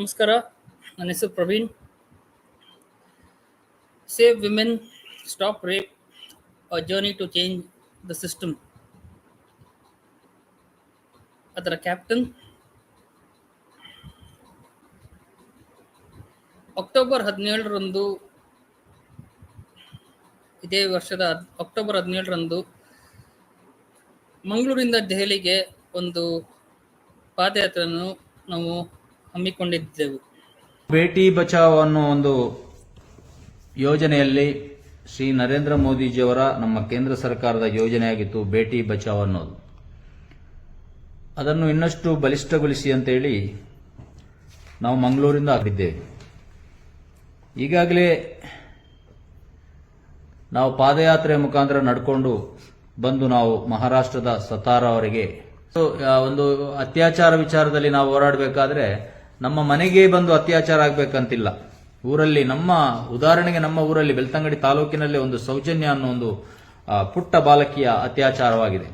ನಮಸ್ಕಾರ. ನನ್ನ ಹೆಸರು Praveen. Save women stop rape a journey to change the system ಅದರ ಕ್ಯಾಪ್ಟನ್ ಅಕ್ಟೋಬರ್ ಹದಿನೇಳರಂದು, ಇದೇ ವರ್ಷದ ಅಕ್ಟೋಬರ್ ಹದಿನೇಳರಂದು, ಮಂಗಳೂರಿಂದ ದೆಹಲಿಗೆ ಒಂದು ಪಾದಯಾತ್ರೆಯನ್ನು ನಾವು ಹಮ್ಮಿಕೊಂಡಿದ್ದೆವು. ಬೇಟಿ ಬಚಾವ್ ಅನ್ನೋ ಒಂದು ಯೋಜನೆಯಲ್ಲಿ ಶ್ರೀ ನರೇಂದ್ರ ಮೋದಿಜಿಯವರ ನಮ್ಮ ಕೇಂದ್ರ ಸರ್ಕಾರದ ಯೋಜನೆಯಾಗಿತ್ತು ಬೇಟಿ ಬಚಾವ್ ಅನ್ನೋದು. ಅದನ್ನು ಇನ್ನಷ್ಟು ಬಲಿಷ್ಠಗೊಳಿಸಿ ಅಂತೇಳಿ ನಾವು ಮಂಗಳೂರಿಂದ ಆಗಿದ್ದೇವೆ. ಈಗಾಗಲೇ ನಾವು ಪಾದಯಾತ್ರೆ ಮುಖಾಂತರ ನಡ್ಕೊಂಡು ಬಂದು ನಾವು ಮಹಾರಾಷ್ಟ್ರದ ಸತಾರ ಅವರಿಗೆ. ಒಂದು ಅತ್ಯಾಚಾರ ವಿಚಾರದಲ್ಲಿ ನಾವು ಹೋರಾಡಬೇಕಾದ್ರೆ ನಮ್ಮ ಮನೆಗೆ ಬಂದು ಅತ್ಯಾಚಾರ ಆಗ್ಬೇಕಂತಿಲ್ಲ. ಊರಲ್ಲಿ ನಮ್ಮ, ಉದಾಹರಣೆಗೆ ನಮ್ಮ ಊರಲ್ಲಿ ಬೆಳ್ತಂಗಡಿ ತಾಲೂಕಿನಲ್ಲಿ ಒಂದು ಸೌಜನ್ಯ ಅನ್ನೋ ಒಂದು ಪುಟ್ಟ ಬಾಲಕಿಯ ಅತ್ಯಾಚಾರವಾಗಿದೆ.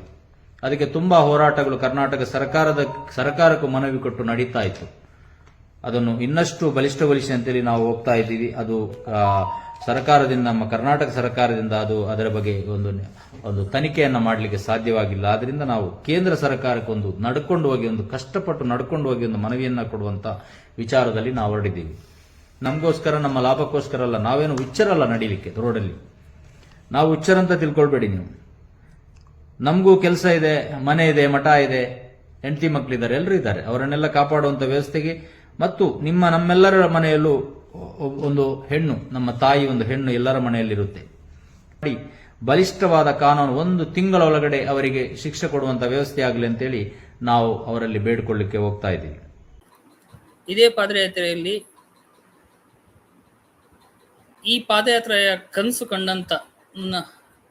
ಅದಕ್ಕೆ ತುಂಬಾ ಹೋರಾಟಗಳು ಕರ್ನಾಟಕ ಸರ್ಕಾರದ, ಸರ್ಕಾರಕ್ಕೂ ಮನವಿ ಕೊಟ್ಟು ನಡೀತಾ ಇತ್ತು. ಅದನ್ನು ಇನ್ನಷ್ಟು ಬಲಿಷ್ಠಗೊಳಿಸಿ ಅಂತೇಳಿ ನಾವು ಹೋಗ್ತಾ ಇದ್ದೀವಿ. ಅದು ಸರ್ಕಾರದಿಂದ, ನಮ್ಮ ಕರ್ನಾಟಕ ಸರ್ಕಾರದಿಂದ ಅದು ಅದರ ಬಗ್ಗೆ ಒಂದು ಒಂದು ತನಿಖೆಯನ್ನು ಮಾಡಲಿಕ್ಕೆ ಸಾಧ್ಯವಾಗಿಲ್ಲ. ಆದ್ದರಿಂದ ನಾವು ಕೇಂದ್ರ ಸರ್ಕಾರಕ್ಕೆ ಒಂದು ನಡ್ಕೊಂಡು ಹೋಗಿ, ಒಂದು ಕಷ್ಟಪಟ್ಟು ನಡ್ಕೊಂಡು ಹೋಗಿ ಒಂದು ಮನವಿಯನ್ನು ಕೊಡುವಂಥ ವಿಚಾರದಲ್ಲಿ ನಾವು ಹೊರಡಿದ್ದೀವಿ ನಮಗೋಸ್ಕರ, ನಮ್ಮ ಲಾಭಕ್ಕೋಸ್ಕರ ಅಲ್ಲ, ನಾವೇನು ಹುಚ್ಚರಲ್ಲ ನಡೀಲಿಕ್ಕೆ ರೋಡಲ್ಲಿ. ನಾವು ಹುಚ್ಚರಂತ ತಿಳ್ಕೊಳ್ಬೇಡಿ ನೀವು. ನಮಗೂ ಕೆಲಸ ಇದೆ, ಮನೆ ಇದೆ, ಮಠ ಇದೆ. ಹೆಂಡತಿ ಮಕ್ಕಳಿದ್ದಾರೆ ಎಲ್ಲರೂ ಇದ್ದಾರೆ. ಅವರನ್ನೆಲ್ಲ ಕಾಪಾಡುವಂಥ ವ್ಯವಸ್ಥೆಗೆ ಮತ್ತು ನಿಮ್ಮ ನಮ್ಮೆಲ್ಲರ ಮನೆಯಲ್ಲೂ ಒಂದು ಹೆಣ್ಣು, ನಮ್ಮ ತಾಯಿ ಒಂದು ಹೆಣ್ಣು ಎಲ್ಲರ ಮನೆಯಲ್ಲಿರುತ್ತೆ. ಬಲಿಷ್ಠವಾದ ಕಾನೂನು ಒಂದು ತಿಂಗಳ ಒಳಗಡೆ ಅವರಿಗೆ ಶಿಕ್ಷೆ ಕೊಡುವಂತ ವ್ಯವಸ್ಥೆ ಆಗಲಿ ಅಂತೇಳಿ ನಾವು ಅವರಲ್ಲಿ ಬೇಡಿಕೊಳ್ಳಿಕ್ಕೆ ಹೋಗ್ತಾ ಇದ್ದೀವಿ. ಇದೇ ಪಾದಯಾತ್ರೆಯಲ್ಲಿ ಈ ಪಾದಯಾತ್ರೆಯ ಕನಸು ಕಂಡಂತ ನನ್ನ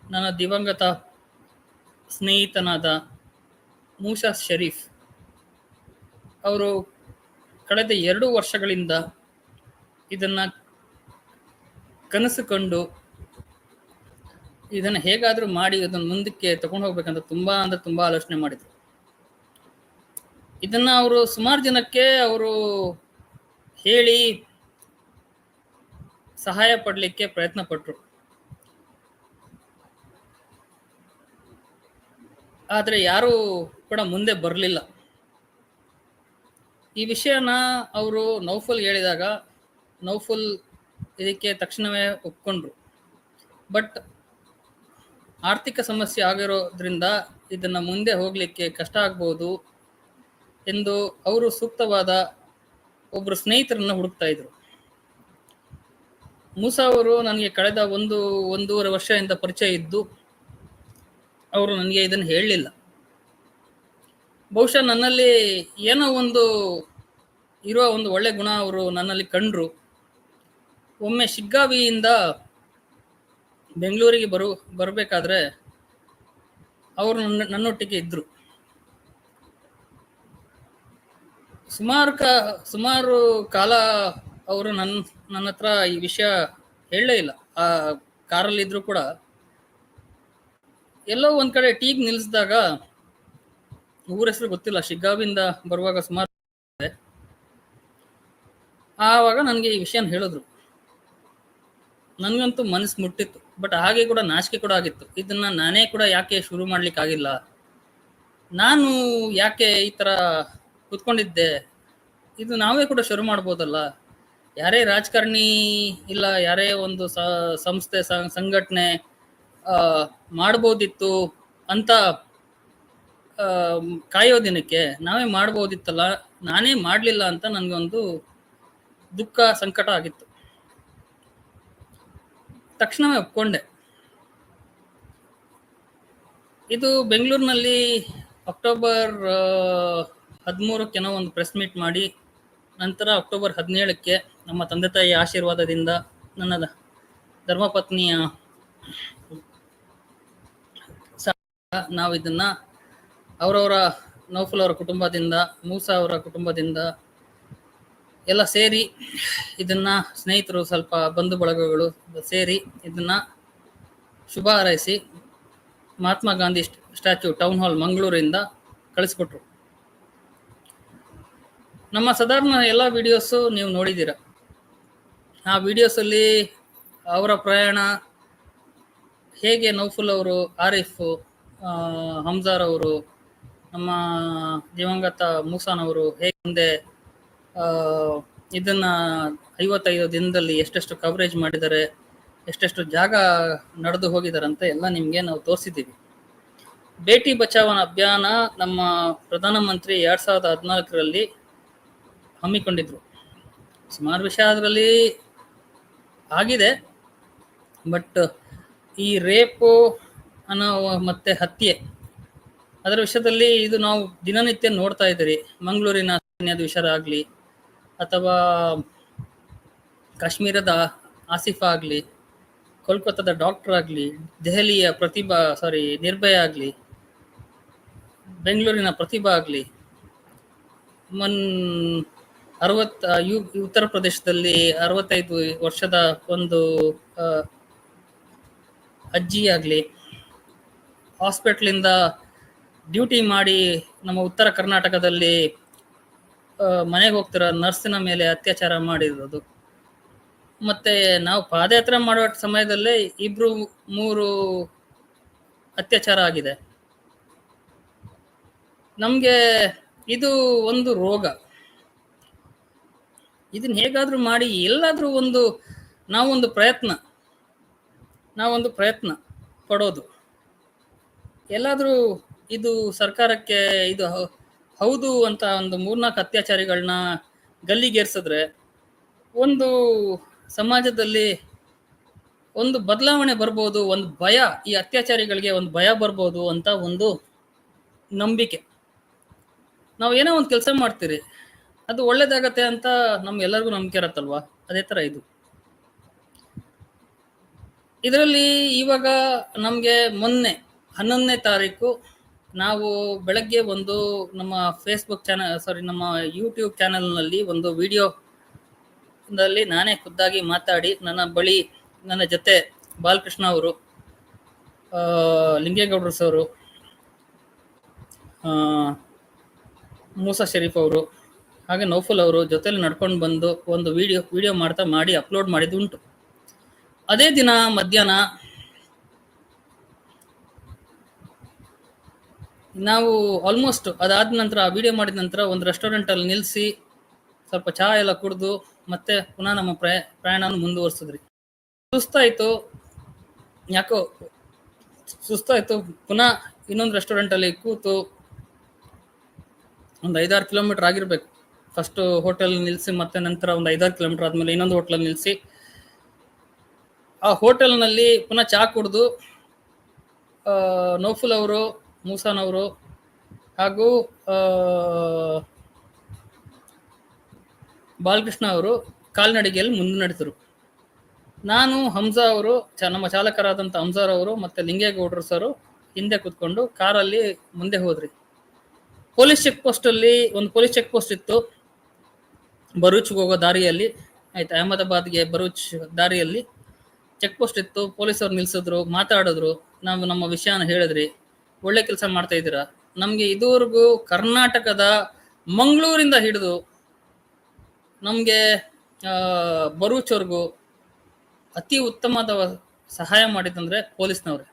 ನನ್ನ ದಿವಂಗತ ಸ್ನೇಹಿತನಾದ ಮೂಸಾ ಶರೀಫ್ ಅವರು ಕಳೆದ ಎರಡು ವರ್ಷಗಳಿಂದ ಇದನ್ನ ಕನಸು ಕಂಡು ಇದನ್ನು ಹೇಗಾದರೂ ಮಾಡಿ ಅದನ್ನು ಮುಂದಕ್ಕೆ ತಗೊಂಡು ಹೋಗ್ಬೇಕಂತ ತುಂಬಾ ಅಂದರೆ ತುಂಬಾ ಆಲೋಚನೆ ಮಾಡಿದ್ರು. ಇದನ್ನ ಅವರು ಸುಮಾರು ಜನಕ್ಕೆ ಅವರು ಹೇಳಿ ಸಹಾಯ ಪಡಲಿಕ್ಕೆ ಪ್ರಯತ್ನ ಪಟ್ಟರು ಆದ್ರೆ ಯಾರೂ ಕೂಡ ಮುಂದೆ ಬರಲಿಲ್ಲ. ಈ ವಿಷಯನ ಅವರು ನೌಫಲ್ ಹೇಳಿದಾಗ ನೌಫಲ್ ಇದಕ್ಕೆ ತಕ್ಷಣವೇ ಒಪ್ಕೊಂಡ್ರು. ಬಟ್ ಆರ್ಥಿಕ ಸಮಸ್ಯೆ ಆಗಿರೋದ್ರಿಂದ ಇದನ್ನು ಮುಂದೆ ಹೋಗಲಿಕ್ಕೆ ಕಷ್ಟ ಆಗ್ಬೋದು ಎಂದು ಅವರು ಸೂಕ್ತವಾದ ಒಬ್ಬರು ಸ್ನೇಹಿತರನ್ನು ಹುಡುಕ್ತಾ ಇದ್ರು. ಮೂಸಾ ಅವರು ನನಗೆ ಕಳೆದ ಒಂದು, ಒಂದೂವರೆ ವರ್ಷದಿಂದ ಪರಿಚಯ ಇದ್ದು ಅವರು ನನಗೆ ಇದನ್ನು ಹೇಳಲಿಲ್ಲ. ಬಹುಶಃ ನನ್ನಲ್ಲಿ ಏನೋ ಒಂದು ಇರುವ ಒಂದು ಒಳ್ಳೆ ಗುಣ ಅವರು ನನ್ನಲ್ಲಿ ಕಂಡ್ರು. ಒಮ್ಮೆ ಶಿಗ್ಗಾವಿಯಿಂದ ಬೆಂಗಳೂರಿಗೆ ಬರು, ಬರಬೇಕಾದ್ರೆ ಅವರು ನನ್ನ, ನನ್ನೊಟ್ಟಿಗೆ ಇದ್ರು. ಸುಮಾರು ಕ, ಸುಮಾರು ಕಾಲ ಅವರು ನನ್ನ ನನ್ನ ಹತ್ರ ಈ ವಿಷಯ ಹೇಳಲೇ ಇಲ್ಲ. ಆ ಕಾರಲ್ಲಿ ಇದ್ರು ಕೂಡ ಎಲ್ಲೋ ಒಂದ್ ಕಡೆ ಟೀಗ್ ನಿಲ್ಲಿಸಿದಾಗ ಊರ ಹೆಸರು ಗೊತ್ತಿಲ್ಲ. ಶಿಗ್ಗಾವಿಂದ ಬರುವಾಗ ಸುಮಾರು ಆವಾಗ ನನಗೆ ಈ ವಿಷಯನ ಹೇಳಿದ್ರು. ನನಗಂತೂ ಮನಸ್ಸು ಮುಟ್ಟಿತ್ತು. ಬಟ್ ಹಾಗೆ ಕೂಡ ನಾಚಿಕೆ ಕೂಡ ಆಗಿತ್ತು. ಇದನ್ನ ನಾನೇ ಕೂಡ ಯಾಕೆ ಶುರು ಮಾಡ್ಲಿಕ್ಕೆ ಆಗಿಲ್ಲ? ನಾನು ಯಾಕೆ ಈ ತರ ಕುತ್ಕೊಂಡಿದ್ದೆ? ಇದು ನಾವೇ ಕೂಡ ಶುರು ಮಾಡ್ಬೋದಲ್ಲ? ಯಾರೇ ರಾಜಕಾರಣಿ ಇಲ್ಲ, ಯಾರೇ ಒಂದು ಸಂಸ್ಥೆ ಸಂಘಟನೆ ಮಾಡ್ಬೋದಿತ್ತು ಅಂತ ಕಾಯೋ ದಿನಕ್ಕೆ ನಾವೇ ಮಾಡ್ಬೋದಿತ್ತಲ್ಲ, ನಾನೇ ಮಾಡಲಿಲ್ಲ ಅಂತ ನನಗೊಂದು ದುಃಖ, ಸಂಕಟ ಆಗಿತ್ತು. ತಕ್ಷಣವೇ ಒಪ್ಕೊಂಡೆ. ಇದು ಬೆಂಗಳೂರಿನಲ್ಲಿ ಅಕ್ಟೋಬರ್ ಹದಿಮೂರಕ್ಕೇನೋ ಒಂದು ಪ್ರೆಸ್ ಮೀಟ್ ಮಾಡಿ, ನಂತರ ಅಕ್ಟೋಬರ್ ಹದಿನೇಳಕ್ಕೆ ನಮ್ಮ ತಂದೆ ತಾಯಿ ಆಶೀರ್ವಾದದಿಂದ ನನ್ನ ಧರ್ಮಪತ್ನಿಯ ನಾವು ಇದನ್ನ ಅವರವರ ನೌಫಲ್ ಅವರ ಕುಟುಂಬದಿಂದ, ಮೂಸಾ ಅವರ ಕುಟುಂಬದಿಂದ ಎಲ್ಲ ಸೇರಿ ಇದನ್ನ ಸ್ನೇಹಿತರು ಸ್ವಲ್ಪ ಬಂಧು ಬಳಗಗಳು ಸೇರಿ ಇದನ್ನ ಶುಭ ಹಾರೈಸಿ Mahatma Gandhi statue town hall ಮಂಗಳೂರಿಂದ ಕಳಿಸ್ಕೊಟ್ರು. ನಮ್ಮ ಸಾಧಾರಣ ಎಲ್ಲ ವಿಡಿಯೋಸು ನೀವು ನೋಡಿದ್ದೀರ. ಆ ವಿಡಿಯೋಸಲ್ಲಿ ಅವರ ಪ್ರಯಾಣ, ಹೇಗೆ ನೌಫುಲ್ ಅವರು, ಆರಿಫ್ ಹಮ್ಜಾರ್ ಅವರು, ನಮ್ಮ ದಿವಂಗತ ಮೂಸಾನ್ ಅವರು ಹೇಗೆ ಮುಂದೆ ಇದನ್ನ ಐವತ್ತೈದು ದಿನದಲ್ಲಿ ಎಷ್ಟೆಷ್ಟು ಕವರೇಜ್ ಮಾಡಿದ್ದಾರೆ, ಎಷ್ಟೆಷ್ಟು ಜಾಗ ನಡೆದು ಹೋಗಿದ್ದಾರೆ ಅಂತ ಎಲ್ಲ ನಿಮಗೆ ನಾವು ತೋರಿಸಿದ್ದೀವಿ. ಬೇಟಿ ಬಚಾವನ ಅಭಿಯಾನ ನಮ್ಮ ಪ್ರಧಾನಮಂತ್ರಿ ಎರಡು ಸಾವಿರದ ಹದಿನಾಲ್ಕರಲ್ಲಿ ಹಮ್ಮಿಕೊಂಡಿದ್ರು. ಸುಮಾರು ವಿಷಯ ಅದರಲ್ಲಿ ಆಗಿದೆ, ಬಟ್ ಈ ರೇಪು ಅನ್ನೋ ಮತ್ತೆ ಹತ್ಯೆ, ಅದರ ವಿಷಯದಲ್ಲಿ ಇದು ನಾವು ದಿನನಿತ್ಯ ನೋಡ್ತಾ ಇದ್ದೀರಿ. ಮಂಗಳೂರಿನ ವಿಷಯ ಆಗಲಿ ಅಥವಾ ಕಾಶ್ಮೀರದ ಆಸಿಫ್ ಆಗಲಿ, ಕೋಲ್ಕತ್ತಾದ ಡಾಕ್ಟರ್ ಆಗಲಿ, ದೆಹಲಿಯ ಪ್ರತಿಭಾ ಸಾರಿ ನಿರ್ಭಯ ಆಗಲಿ, ಬೆಂಗಳೂರಿನ ಪ್ರತಿಭಾ ಆಗಲಿ, ಮನ್ ಅರವತ್ ಯು, ಉತ್ತರ ಪ್ರದೇಶದಲ್ಲಿ ಅರವತ್ತೈದು ವರ್ಷದ ಒಂದು ಅಜ್ಜಿ ಆಗಲಿ, ಹಾಸ್ಪಿಟ್ಲಿಂದ ಡ್ಯೂಟಿ ಮಾಡಿ ನಮ್ಮ ಉತ್ತರ ಕರ್ನಾಟಕದಲ್ಲಿ ಮನೆಗೆ ಹೋಗ್ತಿರೋ ನರ್ಸಿನ ಮೇಲೆ ಅತ್ಯಾಚಾರ ಮಾಡಿರೋದು. ಮತ್ತೆ ನಾವು ಪಾದಯಾತ್ರೆ ಮಾಡುವ ಸಮಯದಲ್ಲೇ ಇಬ್ರು, ಮೂರು ಅತ್ಯಾಚಾರ ಆಗಿದೆ. ನಮ್ಗೆ ಇದು ಒಂದು ರೋಗ. ಇದನ್ನ ಹೇಗಾದ್ರೂ ಮಾಡಿ, ಎಲ್ಲಾದ್ರೂ ಒಂದು ನಾವೊಂದು ಪ್ರಯತ್ನ. ನಾವೊಂದು ಪ್ರಯತ್ನ ಪಡೋದು. ಎಲ್ಲಾದ್ರೂ ಇದು ಸರ್ಕಾರಕ್ಕೆ ಇದು ಹೌದು ಅಂತ ಒಂದು ಮೂರ್ನಾಲ್ಕು ಅತ್ಯಾಚಾರಿಗಳನ್ನ ಗಲ್ಲಿಗೇರ್ಸಿದ್ರೆ ಒಂದು ಸಮಾಜದಲ್ಲಿ ಒಂದು ಬದಲಾವಣೆ ಬರ್ಬೋದು, ಒಂದು ಭಯ, ಈ ಅತ್ಯಾಚಾರಿಗಳಿಗೆ ಒಂದು ಭಯ ಬರ್ಬೋದು ಅಂತ ಒಂದು ನಂಬಿಕೆ. ನಾವು ಏನೋ ಒಂದು ಕೆಲಸ ಮಾಡ್ತೀರಿ, ಅದು ಒಳ್ಳೇದಾಗತ್ತೆ ಅಂತ ನಮ್ಗೆಲ್ಲರಿಗೂ ನಂಬಿಕೆ ಇರತ್ತಲ್ವಾ? ಅದೇ ತರ ಇದು. ಇದರಲ್ಲಿ ಇವಾಗ ನಮಗೆ ಮೊನ್ನೆ ಹನ್ನೊಂದನೇ ತಾರೀಕು ನಾವು ಬೆಳಗ್ಗೆ ಒಂದು ನಮ್ಮ ಫೇಸ್ಬುಕ್ ಚಾನಲ್ ಸಾರಿ ನಮ್ಮ ಯೂಟ್ಯೂಬ್ ಚಾನಲ್ನಲ್ಲಿ ಒಂದು ವಿಡಿಯೋ ದಲ್ಲಿ ನಾನೇ ಖುದ್ದಾಗಿ ಮಾತಾಡಿ ನನ್ನ ಬಳಿ ನನ್ನ ಜೊತೆ ಬಾಲಕೃಷ್ಣ ಅವರು ಲಿಂಗೇಗೌಡರು ಸರು ಮೂಸಾ ಶರೀಫ್ ಅವರು, ಹಾಗೆ ನೌಫುಲ್ ಅವರು ಜೊತೆಲಿ ನಡ್ಕೊಂಡು ಬಂದು ಒಂದು ವಿಡಿಯೋ ವಿಡಿಯೋ ಮಾಡ್ತಾ ಮಾಡಿ ಅಪ್ಲೋಡ್ ಮಾಡಿದ್ದು ಉಂಟು. ಅದೇ ದಿನ ಮಧ್ಯಾಹ್ನ ನಾವು ಆಲ್ಮೋಸ್ಟ್ ಅದಾದ ನಂತರ, ಆ ವಿಡಿಯೋ ಮಾಡಿದ ನಂತರ ಒಂದು ರೆಸ್ಟೋರೆಂಟ್ ಅಲ್ಲಿ ನಿಲ್ಲಿಸಿ ಸ್ವಲ್ಪ ಚಹಾ ಎಲ್ಲ ಕುಡಿದು ಮತ್ತೆ ಪುನಃ ನಮ್ಮ ಪ್ರಯ ಮುಂದುವರಿಸಿದ್ರಿ ಮುಂದುವರ್ಸಿದ್ರಿ. ಸುಸ್ತಾಯಿತು. ಯಾಕೋ, ಸುಸ್ತಾಯಿತು. ಪುನಃ ಇನ್ನೊಂದು ರೆಸ್ಟೋರೆಂಟ್ ಅಲ್ಲಿ ಕೂತು ಒಂದು ಐದಾರು ಕಿಲೋಮೀಟರ್ ಆಗಿರಬೇಕು. ಫಸ್ಟ್ ಹೋಟೆಲ್ ನಿಲ್ಲಿಸಿ ಮತ್ತೆ ನಂತರ ಒಂದು ಐದಾರು ಕಿಲೋಮೀಟರ್ ಆದಮೇಲೆ ಇನ್ನೊಂದು ಹೋಟೆಲ್ ನಿಲ್ಲಿಸಿ ಆ ಹೋಟೆಲ್ನಲ್ಲಿ ಪುನಃ ಚಹಾ ಕುಡಿದು ನೌಫುಲ್ ಅವರು ಮೂಸಾನ್ ಅವರು ಹಾಗೂ ಬಾಲಕೃಷ್ಣ ಅವರು ಕಾಲ್ನಡಿಗೆಯಲ್ಲಿ ಮುಂದೆ ನಡೆದರು ನಾನು ಹಂಸಾ ಅವರು, ಚ, ನಮ್ಮ ಚಾಲಕರಾದಂಥ ಅವರು ಮತ್ತೆ ಲಿಂಗೇಗೌಡರು ಸರು ಹಿಂದೆ ಕೂತ್ಕೊಂಡು ಕಾರಲ್ಲಿ ಮುಂದೆ ಹೋದ್ರಿ. ಪೊಲೀಸ್ ಚೆಕ್ ಪೋಸ್ಟ್ ಅಲ್ಲಿ ಒಂದು ಪೊಲೀಸ್ ಚೆಕ್ ಪೋಸ್ಟ್ ಇತ್ತು. ಬರೂಚ್ಗೆ ಹೋಗೋ ದಾರಿಯಲ್ಲಿ, ಆಯ್ತು, ಅಹಮದಾಬಾದ್ಗೆ ಬರೂಚ್ ದಾರಿಯಲ್ಲಿ ಚೆಕ್ ಪೋಸ್ಟ್ ಇತ್ತು. ಪೊಲೀಸರು ನಿಲ್ಸಿದ್ರು, ಮಾತಾಡಿದ್ರು. ನಾವು ನಮ್ಮ ವಿಷಯನ ಹೇಳಿದ್ರಿ. ಒಳ್ಳೆ ಕೆಲಸ ಮಾಡ್ತಾ ಇದ್ದೀರಾ? ನಮ್ಗೆ ಇದುವರೆಗೂ ಕರ್ನಾಟಕದ ಮಂಗಳೂರಿಂದ ಹಿಡಿದು ನಮ್ಗೆ ಆ, ಭರೂಚ್ವರೆಗೂ ಅತಿ ಉತ್ತಮದ ಸಹಾಯ ಮಾಡಿದಂದ್ರೆ ಪೊಲೀಸ್ನವ್ರೆ.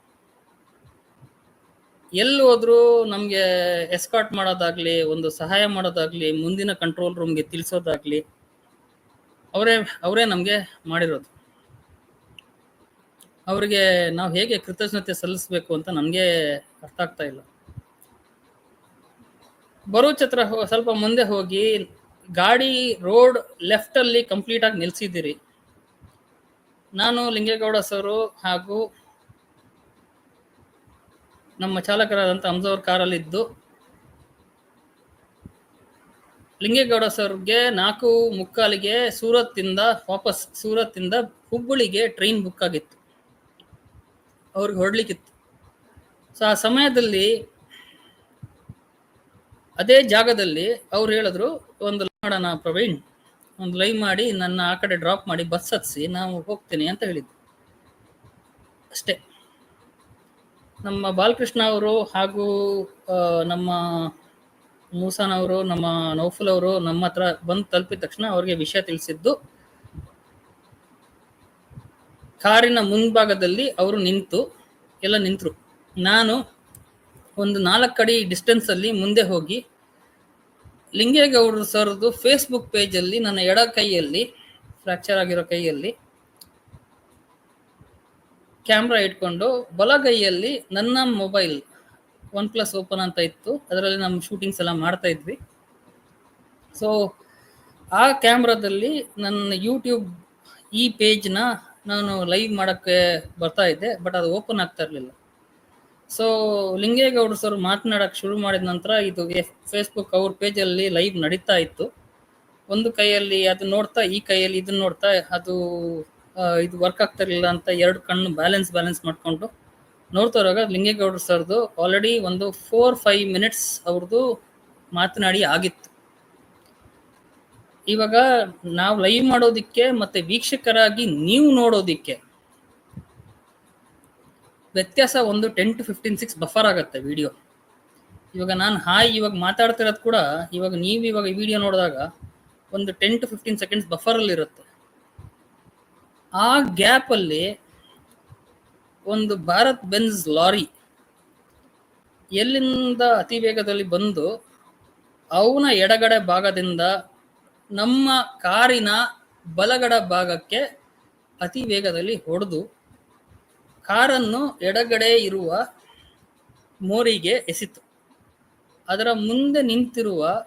ಎಲ್ಲಿ ಹೋದ್ರು ನಮ್ಗೆ ಎಸ್ಕಾಟ್ ಮಾಡೋದಾಗ್ಲಿ ಒಂದು ಸಹಾಯ ಮಾಡೋದಾಗ್ಲಿ ಮುಂದಿನ ಕಂಟ್ರೋಲ್ ರೂಮ್ಗೆ ತಿಳಿಸೋದಾಗ್ಲಿ ಅವರೇ ಅವರೇ ನಮ್ಗೆ ಮಾಡಿರೋದು. ಅವರಿಗೆ ನಾವು ಹೇಗೆ ಕೃತಜ್ಞತೆ ಸಲ್ಲಿಸಬೇಕು ಅಂತ ನನಗೆ ಅರ್ಥ ಆಗ್ತಾ ಇಲ್ಲ. ಬರೋ ಚತ್ರ ಸ್ವಲ್ಪ ಮುಂದೆ ಹೋಗಿ ಗಾಡಿ ರೋಡ್ ಲೆಫ್ಟ್ ಅಲ್ಲಿ ಕಂಪ್ಲೀಟ್ ಆಗಿ ನಿಲ್ಸಿದ್ದೀರಿ. ನಾನು ಲಿಂಗೇಗೌಡ ಸರು ಹಾಗೂ ನಮ್ಮ ಚಾಲಕರಾದಂಥ ಅಂಜವ್ರ ಕಾರಲ್ಲಿದ್ದು ಲಿಂಗೇಗೌಡ ಸರ್ಗೆ ನಾಲ್ಕು ಮುಕ್ಕಾಲಿಗೆ ಸೂರತ್ತಿಂದ ವಾಪಸ್ ಸೂರತ್ತಿಂದ ಹುಬ್ಬಳ್ಳಿಗೆ ಟ್ರೈನ್ ಬುಕ್ ಆಗಿತ್ತು. ಅವ್ರಿಗೆ ಹೊಡ್ಲಿಕ್ಕಿತ್ತು. ಸೊ ಆ ಸಮಯದಲ್ಲಿ ಅದೇ ಜಾಗದಲ್ಲಿ ಅವ್ರು ಹೇಳಿದ್ರು, ಒಂದು ಮಾಡೋಣ ಪ್ರವೀಣ್, ಒಂದು ಲೈವ್ ಮಾಡಿ ನನ್ನ ಆ ಕಡೆ ಡ್ರಾಪ್ ಮಾಡಿ ಬಸ್ ಹತ್ಸಿ ನಾವು ಹೋಗ್ತೀನಿ ಅಂತ ಹೇಳಿದ್ದು ಅಷ್ಟೇ. ನಮ್ಮ ಬಾಲಕೃಷ್ಣ ಅವರು ಹಾಗೂ ನಮ್ಮ ಮೂಸಾನವರು ನಮ್ಮ ನೌಫುಲ್ ಅವರು ನಮ್ಮ ಹತ್ರ ಬಂದು ತಲುಪಿದ ತಕ್ಷಣ ಅವ್ರಿಗೆ ವಿಷಯ ತಿಳಿಸಿದ್ದು ಕಾರಿನ ಮುಂಭಾಗದಲ್ಲಿ ಅವರು ನಿಂತು, ಎಲ್ಲ ನಿಂತರು. ನಾನು ಒಂದು ನಾಲ್ಕು ಅಡಿ ಡಿಸ್ಟೆನ್ಸ್ ಅಲ್ಲಿ ಮುಂದೆ ಹೋಗಿ, ಲಿಂಗೇಗೌಡರು ಸರ್ದು ಫೇಸ್ಬುಕ್ ಪೇಜಲ್ಲಿ ನನ್ನ ಎಡ ಕೈಯಲ್ಲಿ ಫ್ರಾಕ್ಚರ್ ಆಗಿರೋ ಕೈಯಲ್ಲಿ ಕ್ಯಾಮ್ರಾ ಇಟ್ಕೊಂಡು ಬಲಗೈಯಲ್ಲಿ ನನ್ನ ಮೊಬೈಲ್ ಒನ್ ಪ್ಲಸ್ ಓಪನ್ ಅಂತ ಇತ್ತು. ಅದರಲ್ಲಿ ನಮ್ಮ ಶೂಟಿಂಗ್ಸ್ ಎಲ್ಲ ಮಾಡ್ತಾ ಇದ್ವಿ. ಸೊ ಆ ಕ್ಯಾಮ್ರಾದಲ್ಲಿ ನನ್ನ ಯೂಟ್ಯೂಬ್ ಈ ಪೇಜ್ನ ನಾನು ಲೈವ್ ಮಾಡೋಕ್ಕೆ ಬರ್ತಾ ಇದ್ದೆ ಬಟ್ ಅದು ಓಪನ್ ಆಗ್ತಾ ಇರಲಿಲ್ಲ. ಸೊ ಲಿಂಗೇಗೌಡರು ಸರ್ ಮಾತನಾಡಕ್ಕೆ ಶುರು ಮಾಡಿದ ನಂತರ ಇದು ಫೇಸ್ಬುಕ್ ಅವ್ರ ಪೇಜಲ್ಲಿ ಲೈವ್ ನಡೀತಾ ಇತ್ತು. ಒಂದು ಕೈಯಲ್ಲಿ ಅದು ನೋಡ್ತಾ, ಈ ಕೈಯಲ್ಲಿ ಇದನ್ನ ನೋಡ್ತಾ, ಅದು ಇದು ವರ್ಕ್ ಆಗ್ತಾ ಇರಲಿಲ್ಲ ಅಂತ ಎರಡು ಕಣ್ಣು ಬ್ಯಾಲೆನ್ಸ್ ಬ್ಯಾಲೆನ್ಸ್ ಮಾಡಿಕೊಂಡು ನೋಡ್ತಾ ಇರುವಾಗ ಲಿಂಗೇಗೌಡರು ಸರ್ದು ಆಲ್ರೆಡಿ ಒಂದು ಫೋರ್ ಫೈವ್ ಮಿನಿಟ್ಸ್ ಅವ್ರದ್ದು ಮಾತನಾಡಿ ಆಗಿತ್ತು. ಇವಾಗ ನಾವು ಲೈವ್ ಮಾಡೋದಿಕ್ಕೆ ಮತ್ತೆ ವೀಕ್ಷಕರಾಗಿ ನೀವು ನೋಡೋದಿಕ್ಕೆ ವ್ಯತ್ಯಾಸ ಒಂದು ten to fifteen six buffer ಆಗುತ್ತೆ ವಿಡಿಯೋ ಇವಾಗ ನಾನು ಹಾಯ್ ಇವಾಗ ಮಾತಾಡ್ತಿರೋದು ಕೂಡ ಇವಾಗ ನೀವು ಇವಾಗ ವಿಡಿಯೋ ನೋಡಿದಾಗ ಒಂದು ಟೆನ್ ಟು ಫಿಫ್ಟೀನ್ ಸೆಕೆಂಡ್ಸ್ ಬಫರಲ್ಲಿ ಇರುತ್ತೆ. ಆ ಗ್ಯಾಪಲ್ಲಿ ಒಂದು ಭಾರತ್ ಬೆನ್ಸ್ ಲಾರಿ ಎಲ್ಲಿಂದ ಅತಿ ವೇಗದಲ್ಲಿ ಬಂದು ಅವನ ಎಡಗಡೆ ಭಾಗದಿಂದ ನಮ್ಮ ಕಾರಿನ ಬಲಗಡ ಭಾಗಕ್ಕೆ ಅತಿ ವೇಗದಲ್ಲಿ ಹೊಡೆದು ಕಾರನ್ನು ಎಡಗಡೆ ಇರುವ ಮೋರಿಗೆ ಎಸಿತು. ಅದರ ಮುಂದೆ ನಿಂತಿರುವ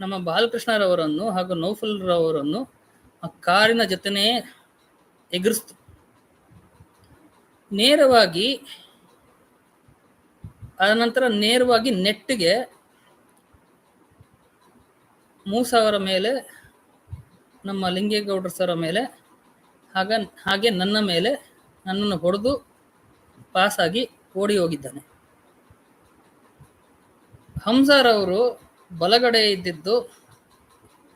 ನಮ್ಮ ಬಾಲಕೃಷ್ಣರವರನ್ನು ಹಾಗೂ ನೌಫಲ್ರವರನ್ನು ಆ ಕಾರಿನ ಜೊತೆನೇ ಎಗರಿಸ್ತು. ನೇರವಾಗಿ ಅನಂತರ ನೇರವಾಗಿ ನೆಟ್ಟಿಗೆ ಮೂಸಾವರ ಮೇಲೆ, ನಮ್ಮ ಲಿಂಗೇಗೌಡರ ಸರ ಮೇಲೆ, ಹಾಗ, ಹಾಗೆ ನನ್ನ ಮೇಲೆ ನನ್ನನ್ನು ಹೊಡೆದು ಪಾಸಾಗಿ ಓಡಿ ಹೋಗಿದ್ದಾನೆ. ಅವರು ಬಲಗಡೆ ಇದ್ದಿದ್ದು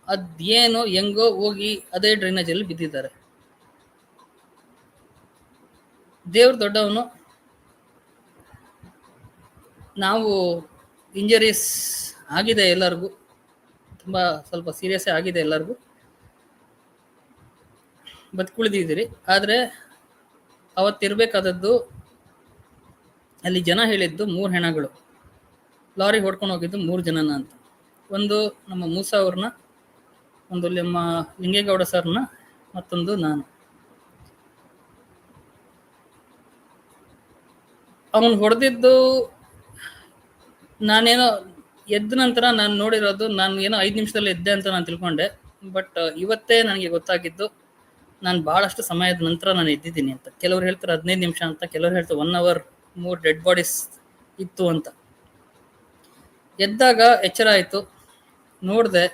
ಅದೇನೋ ಹೆಂಗೋ ಹೋಗಿ ಅದೇ ಡ್ರೈನೇಜಲ್ಲಿ ಬಿದ್ದಿದ್ದಾರೆ. ದೇವ್ರ ದೊಡ್ಡವನು, ನಾವು ಇಂಜರೀಸ್ ಆಗಿದೆ ಎಲ್ಲರಿಗೂ. ತುಂಬ ಸ್ವಲ್ಪ ಸೀರಿಯಸ್ಸೇ ಆಗಿದೆ ಎಲ್ಲರಿಗೂ. ಬದುಕುಳಿದಿದ್ದೀರಿ ಆದರೆ ಅವತ್ತಿರಬೇಕಾದದ್ದು ಅಲ್ಲಿ ಜನ ಹೇಳಿದ್ದು ಮೂರು ಹೆಣಗಳು. ಲಾರಿ ಹೊಡ್ಕೊಂಡು ಹೋಗಿದ್ದು ಮೂರು ಜನನ ಅಂತ. ಒಂದು ನಮ್ಮ ಮೂಸ ಅವ್ರನ್ನ, ಒಂದು ನಮ್ಮ ಲಿಂಗೇಗೌಡ ಸರ್ನ, ಮತ್ತೊಂದು ನಾನು. ಅವನು ಹೊಡೆದಿದ್ದು ನಾನೇನೋ ಎದ್ದ ನಂತರ ನಾನು ನೋಡಿರೋದು ನಾನು ಏನೋ ಐದು ನಿಮಿಷದಲ್ಲಿ ಎದ್ದೆ ಅಂತ ನಾನು ತಿಳ್ಕೊಂಡೆ. ಬಟ್ ಇವತ್ತೇ ನನಗೆ ಗೊತ್ತಾಗಿದ್ದು ನಾನು ಭಾಳಷ್ಟು ಸಮಯದ ನಂತರ ನಾನು ಎದ್ದಿದ್ದೀನಿ ಅಂತ. ಕೆಲವ್ರು ಹೇಳ್ತಾರೆ ಹದಿನೈದು ನಿಮಿಷ ಅಂತ, ಕೆಲವ್ರು ಹೇಳ್ತಾರೆ ಒನ್ ಅವರ್ ಮೂರು ಡೆಡ್ ಬಾಡೀಸ್ ಇತ್ತು ಅಂತ. ಎದ್ದಾಗ ಎಚ್ಚರ ಆಯಿತು. ನೋಡಿದೆ,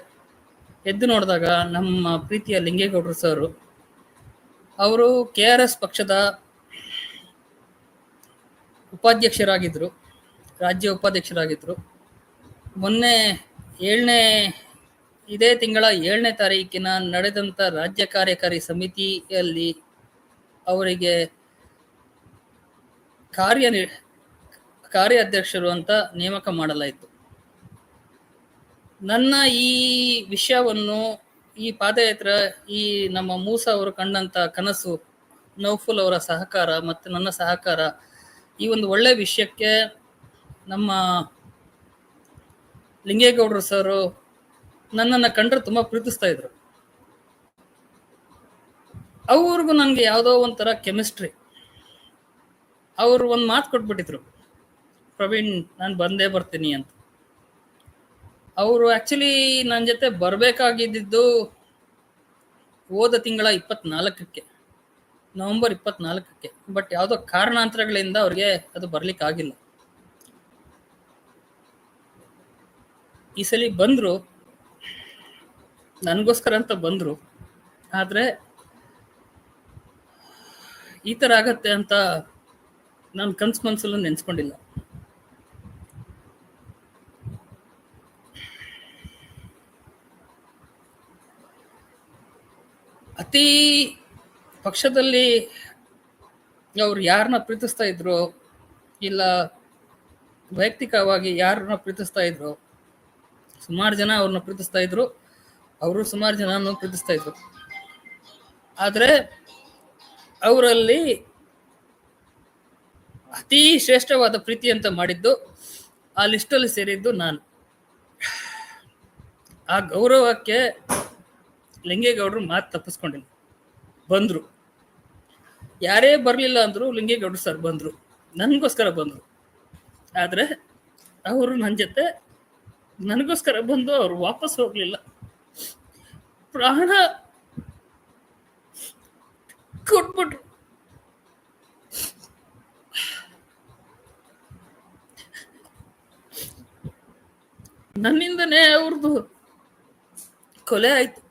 ಎದ್ದು ನೋಡಿದಾಗ ನಮ್ಮ ಪ್ರೀತಿಯ ಲಿಂಗೇಗೌಡರು ಸರು ಅವರು ಕೆ ಆರ್ ಎಸ್ ಪಕ್ಷದ ಉಪಾಧ್ಯಕ್ಷರಾಗಿದ್ದರು ರಾಜ್ಯ ಉಪಾಧ್ಯಕ್ಷರಾಗಿದ್ದರು ಮೊನ್ನೆ ಏಳನೇ, ಇದೇ ತಿಂಗಳ ಏಳನೇ ತಾರೀಕಿನ ನಡೆದಂಥ ರಾಜ್ಯ ಕಾರ್ಯಕಾರಿ ಸಮಿತಿಯಲ್ಲಿ ಅವರಿಗೆ ಕಾರ್ಯ ಕಾರ್ಯಾಧ್ಯಕ್ಷರು ಅಂತ ನೇಮಕ ಮಾಡಲಾಯಿತು. ನನ್ನ ಈ ವಿಷಯವನ್ನು ಈ ಪಾದಯಾತ್ರ, ಈ ನಮ್ಮ ಮೂಸ ಅವರು ಕಂಡಂತ ಕನಸು, ನೌಫುಲ್ ಅವರ ಸಹಕಾರ ಮತ್ತು ನನ್ನ ಸಹಕಾರ ಈ ಒಂದು ಒಳ್ಳೆ ವಿಷಯಕ್ಕೆ ನಮ್ಮ ಲಿಂಗೇಗೌಡರು ಸರ್ ನನ್ನನ್ನು ಕಂಡ್ರೆ ತುಂಬ ಪ್ರೀತಿಸ್ತಾ ಇದ್ರು. ಅವ್ರಿಗೂ ನನಗೆ ಯಾವುದೋ ಒಂಥರ ಕೆಮಿಸ್ಟ್ರಿ ಅವರು ಒಂದು ಮಾತು ಕೊಟ್ಬಿಟ್ಟಿದ್ರು, ಪ್ರವೀಣ್ ನಾನು ಬಂದೇ ಬರ್ತೀನಿ ಅಂತ. ಅವರು ಆ್ಯಕ್ಚುಲಿ ನನ್ನ ಜೊತೆ ಬರಬೇಕಾಗಿದ್ದು ಹೋದ ತಿಂಗಳ ಇಪ್ಪತ್ನಾಲ್ಕಕ್ಕೆ, ನವಂಬರ್ ಇಪ್ಪತ್ನಾಲ್ಕಕ್ಕೆ. ಬಟ್ ಯಾವುದೋ ಕಾರಣಾಂತರಗಳಿಂದ ಅವ್ರಿಗೆ ಅದು ಬರ್ಲಿಕ್ಕೆ ಈ ಸಲ ಬಂದರು, ನನಗೋಸ್ಕರ ಅಂತ ಬಂದರು, ಆದರೆ ಈ ಥರ ಆಗತ್ತೆ ಅಂತ ನಾನು ಕನ್ಸು ಮನಸ್ಸಲ್ಲೂ ನೆನೆಸ್ಕೊಂಡಿಲ್ಲ. ಅತಿ ಪಕ್ಷದಲ್ಲಿ ಅವ್ರು ಯಾರನ್ನ ಪ್ರೀತಿಸ್ತಾ ಇದ್ರು, ಇಲ್ಲ ವೈಯಕ್ತಿಕವಾಗಿ ಯಾರನ್ನ ಪ್ರೀತಿಸ್ತಾ ಇದ್ರು ಸುಮಾರು ಜನ ಅವ್ರನ್ನ ಪ್ರೀತಿಸ್ತಾ ಇದ್ರು. ಅವರು ಸುಮಾರು ಜನ ಪ್ರೀತಿಸ್ತಾ ಇದ್ರು. ಆದ್ರೆ ಅವರಲ್ಲಿ ಅತಿ ಶ್ರೇಷ್ಠವಾದ ಪ್ರೀತಿ ಅಂತ ಮಾಡಿದ್ದು ಆ ಲಿಸ್ಟಲ್ಲಿ ಸೇರಿದ್ದು ನಾನು. ಆ ಗೌರವಕ್ಕೆ ಲಿಂಗೇಗೌಡರು ಮಾತು ತಪ್ಪಿಸ್ಕೊಂಡಿಲ್ಲ. ಬಂದ್ರು. ಯಾರೇ ಬರಲಿಲ್ಲ ಅಂದ್ರು ಲಿಂಗೇಗೌಡರು ಸರ್ ಬಂದ್ರು. ನನಗೋಸ್ಕರ ಬಂದರು. ಆದ್ರೆ ಅವರು ನನ್ನ ಜೊತೆ ನನಗೋಸ್ಕರ ಬಂದು ಅವ್ರು ವಾಪಸ್ ಹೋಗ್ಲಿಲ್ಲ. ಪ್ರಾಣ ಕೊಟ್ಬಿಟ್ರು. ನನ್ನಿಂದನೇ ಅವ್ರದ್ದು ಕೊಲೆ ಆಯ್ತು.